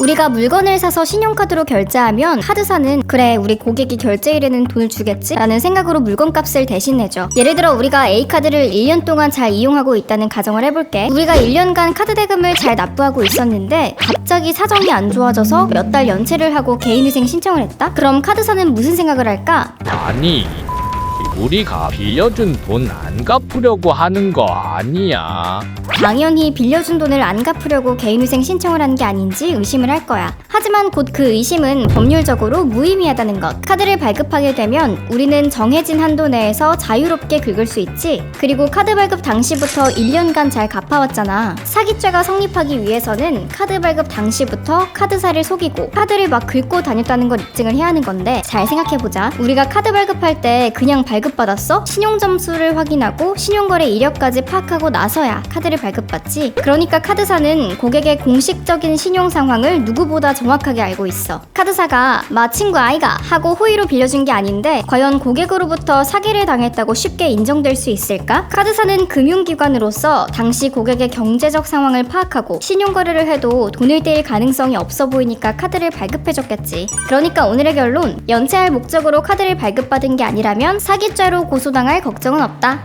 우리가 물건을 사서 신용카드로 결제하면 카드사는 그래 우리 고객이 결제일에는 돈을 주겠지 라는 생각으로 물건값을 대신 내죠 예를 들어 우리가 A카드를 1년 동안 잘 이용하고 있다는 가정을 해볼게 우리가 1년간 카드 대금을 잘 납부하고 있었는데 갑자기 사정이 안 좋아져서 몇 달 연체를 하고 개인위생 신청을 했다? 그럼 카드사는 무슨 생각을 할까? 아니 우리가 빌려준 돈 안 갚으려고 하는 거 아니야 당연히 빌려준 돈을 안 갚으려고 개인위생 신청을 한게 아닌지 의심을 할 거야. 하지만 곧 그 의심은 법률적으로 무의미하다는 것. 카드를 발급하게 되면 우리는 정해진 한도 내에서 자유롭게 긁을 수 있지. 그리고 카드 발급 당시부터 1년간 잘 갚아왔잖아. 사기죄가 성립하기 위해서는 카드 발급 당시부터 카드사를 속이고 카드를 막 긁고 다녔다는 걸 입증을 해야 하는 건데 잘 생각해보자. 우리가 카드 발급할 때 그냥 발급받았어? 신용 점수를 확인하고 신용거래 이력까지 파악하고 나서야 카드를 발급받지. 그러니까 카드사는 고객의 공식적인 신용 상황을 누구보다 정확하게 알고 있어. 카드사가 마 친구 아이가 하고 호의로 빌려준 게 아닌데 과연 고객으로부터 사기를 당했다고 쉽게 인정될 수 있을까? 카드사는 금융기관으로서 당시 고객의 경제적 상황을 파악하고 신용거래를 해도 돈을 떼일 가능성이 없어 보이니까 카드를 발급해줬겠지. 그러니까 오늘의 결론 연체할 목적으로 카드를 발급받은 게 아니라면 사기죄로 고소당할 걱정은 없다.